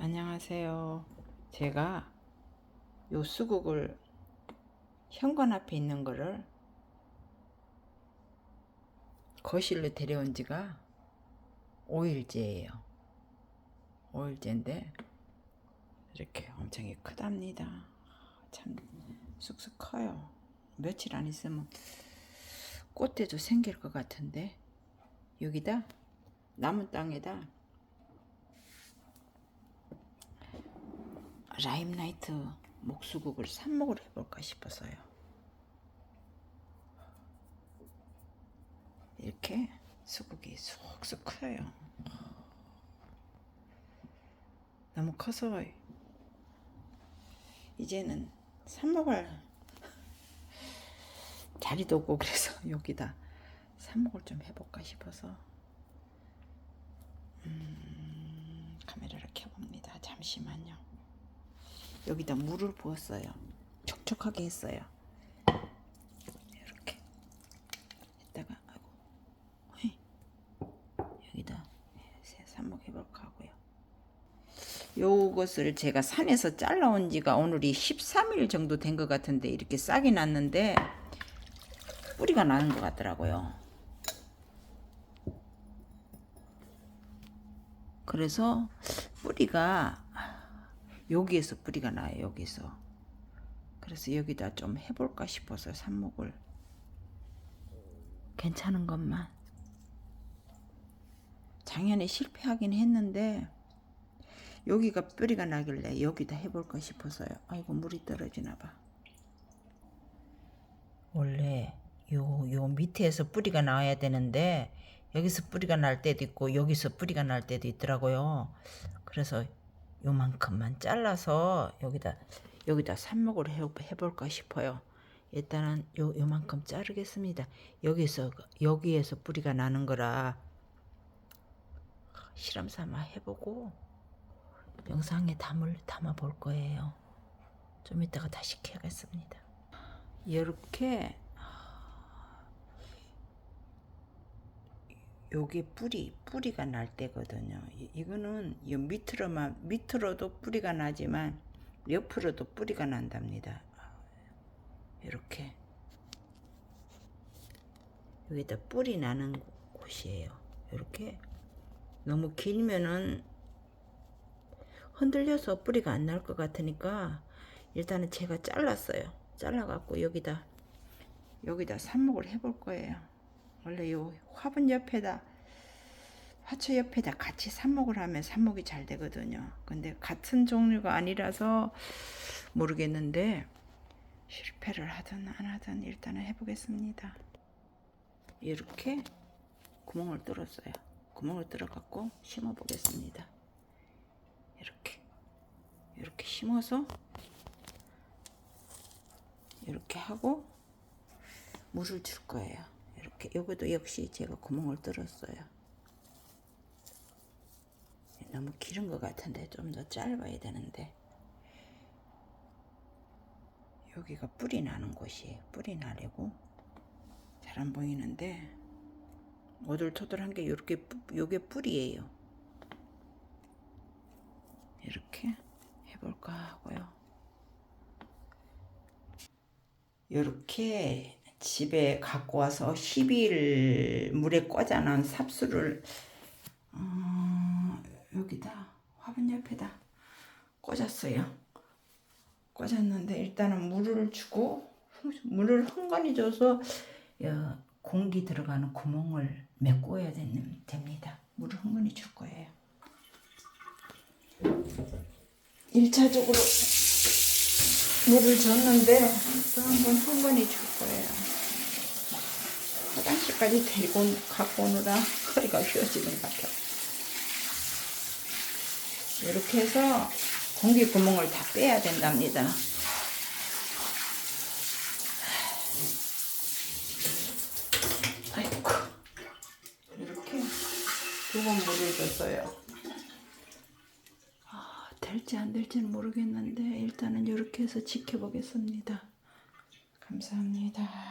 안녕하세요. 제가 요 수국을 현관 앞에 있는 거를 거실로 데려온 지가 5일째예요. 5일째인데 이렇게 엄청 크답니다. 참 쑥쑥 커요. 며칠 안 있으면 꽃대도 생길 것 같은데 여기다 남은 땅에다 라임라이트 목수국을 삽목을 해볼까 싶어서요. 이렇게 수국이 쑥쑥 커요. 너무 커서 이제는 삽목을 자리도 없고 그래서 여기다 삽목을 좀 해볼까 싶어서 음, 카메라를 켜봅니다. 잠시만요. 여기다 물을 부었어요. 촉촉하게 했어요. 이렇게 했다가 아이고. 여기다 삽목 해볼까 하고요. 요것을 제가 산에서 잘라온 지가 오늘이 13일 정도 된 것 같은데 이렇게 싹이 났는데 뿌리가 나는 것 같더라고요. 그래서 뿌리가 여기에서 뿌리가 나요 여기서. 그래서 여기다 좀 해볼까 싶어서 삽목을. 괜찮은 것만. 작년에 실패하긴 했는데 여기가 뿌리가 나길래 여기다 해볼까 싶어서요. 아이고 물이 떨어지나 봐. 원래 요, 요 밑에서 뿌리가 나와야 되는데 여기서 뿌리가 날 때도 있고 여기서 뿌리가 날 때도 있더라고요. 그래서 요만큼만 잘라서 여기다 여기다 삽목을 해, 해볼까 싶어요. 일단은 요 요만큼 자르겠습니다. 여기서 여기에서 뿌리가 나는 거라 실험 삼아 해보고 영상에 담을 담아 볼 거예요. 좀 이따가 다시 켜겠습니다. 이렇게 요게 뿌리 뿌리가 날 때거든요. 이- 이거는 이 밑으로만 밑으로도 뿌리가 나지만 옆으로도 뿌리가 난답니다. 이렇게 여기다 뿌리 나는 곳이에요. 이렇게 너무 길면은 흔들려서 뿌리가 안 날 것 같으니까 일단은 제가 잘랐어요. 잘라 갖고 여기다 여기다 삽목을 해볼 거예요. 원래 요 화분 옆에다 화초 옆에다 같이 삽목을 하면 삽목이 잘 되거든요. 근데 같은 종류가 아니라서 모르겠는데 실패를 하든 안 하든 일단은 해보겠습니다. 이렇게 구멍을 뚫었어요. 구멍을 뚫어 갖고 심어 보겠습니다. 이렇게 이렇게 심어서 이렇게 하고 물을 줄 거예요. 여기도 역시 제가 구멍을 뚫었어요. 너무 길은 것 같은데 좀 더 짧아야 되는데 여기가 뿌리 나는 곳이에요. 뿌리 나려고 잘 안 보이는데 오돌토돌한 게 이렇게 요게 뿌리예요. 이렇게 해볼까 하고요. 이렇게 집에 갖고 와서 10일 물에 꽂아놓은 삽수를 어, 여기다 화분 옆에다 꽂았어요. 꽂았는데 일단은 물을 주고 물을 흥건히 줘서 여, 공기 들어가는 구멍을 메꿔야 됩니다. 물을 흥건히 줄 거예요. 1차적으로 물을 줬는데 또 한 번 흥건히 줄 거예요. 화장실까지 데리고 갖고 오느라 허리가 휘어지는 것 같아요. 이렇게 해서 공기 구멍을 다 빼야 된답니다. 아이고 이렇게 두 번 물을 줬어요. 아, 될지 안 될지는 모르겠는데 일단은 이렇게 해서 지켜보겠습니다. 감사합니다.